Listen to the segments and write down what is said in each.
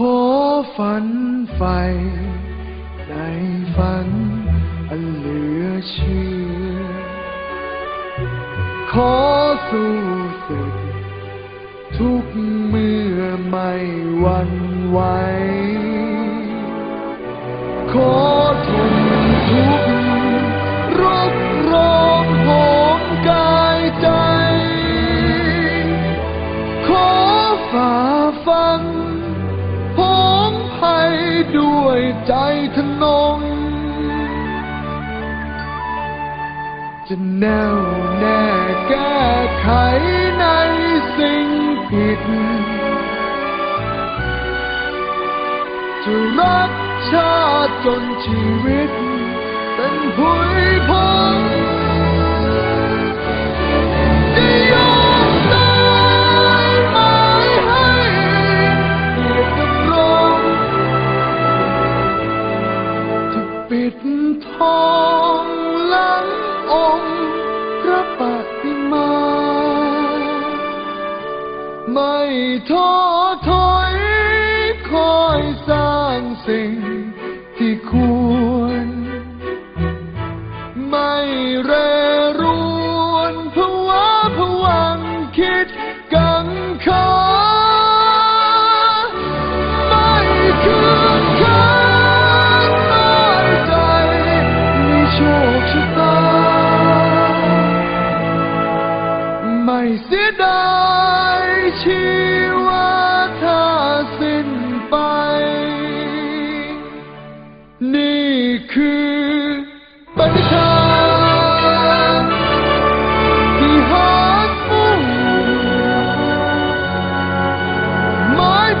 ขอฝันไฟในฝันอันเหลือเชื่อ ขอสู้สึกทุกเมื่อไม่หวันไหว ด้วยใจทนง จะแน่วแน่แก้ไขในสิ่งผิด จะรักชาติจนชีวิต เป็นผุยพง ไม่ท้อถอ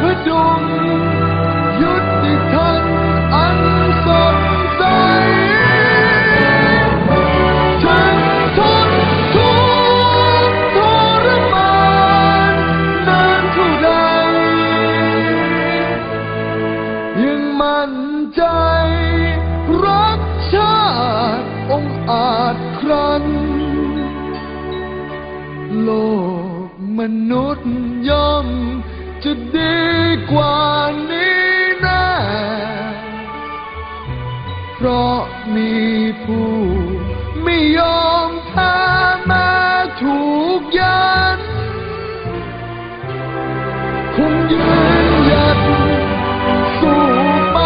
พดุงยุติทันอันสดใสฉันทนทุกข์ทรมานนานเท่าใดยังมั่นใจ รักชาติองอาจครันโลกมนุษย์ย่อม จะดีกว่านี้แน่เพราะมีผู้ไม่ยอมแพ้แมาถูกยันคงยืนหยัดสู้ไป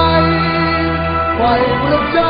ไฟประจา